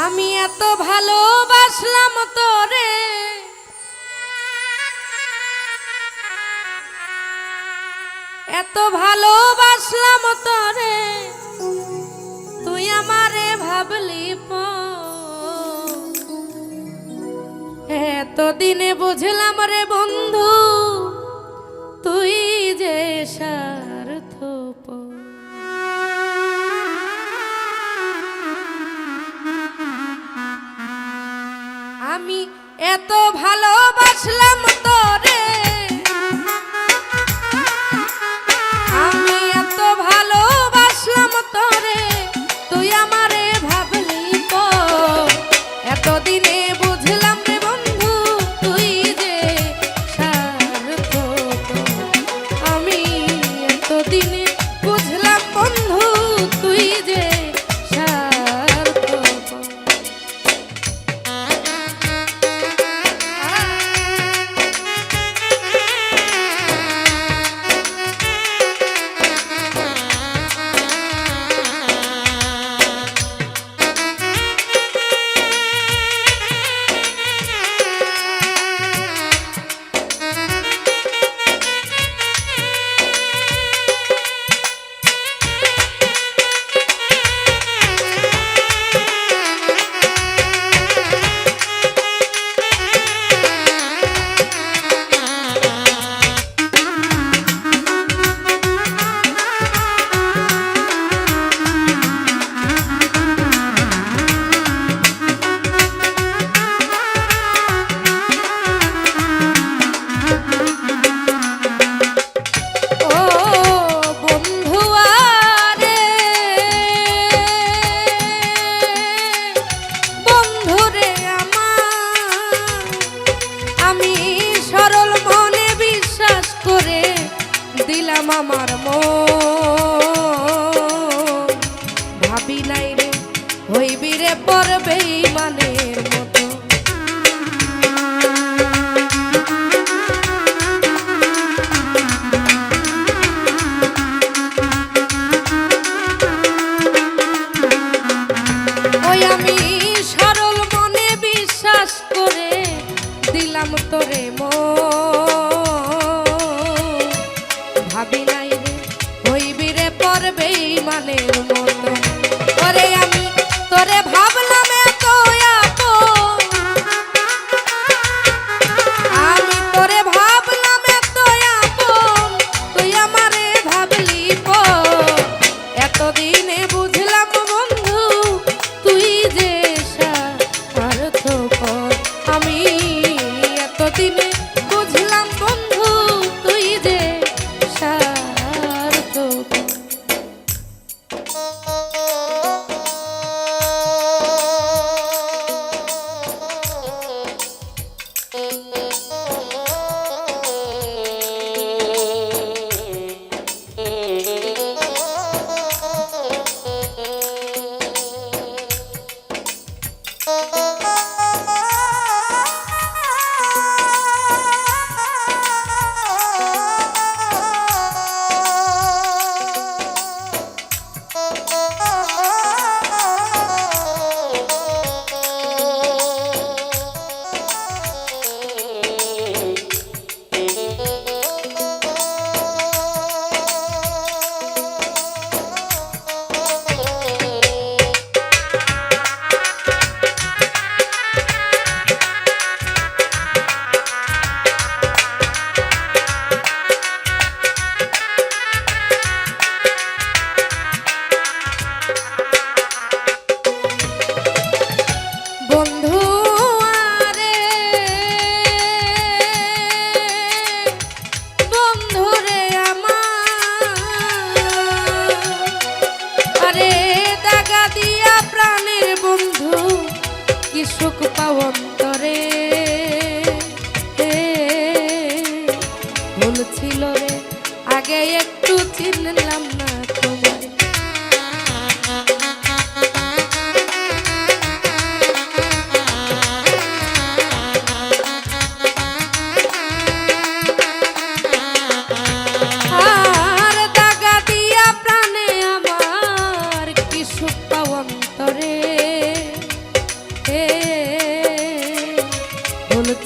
আমি এত ভালোবাসলাম তোরে। এত ভালোবাসলাম তোরে। তুই আমারে ভাবলি এতদিনে বুঝলাম আমি এত ভালোবাসলাম তো ওই আমি সরল মনে বিশ্বাস করে দিলাম তোরে মো ভাবি নাই রে, হইবি রে পরবেই মানের মন। Fatime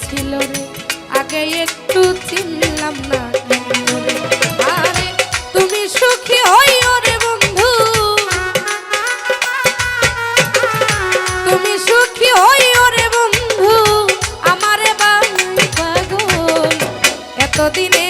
ছিল রে? আগে একটু চিনলাম না আরে, তুমি সুখী হইও রে বন্ধু। সুখী হইও রে বন্ধু। আমারে বাই পাগল। এতদিনে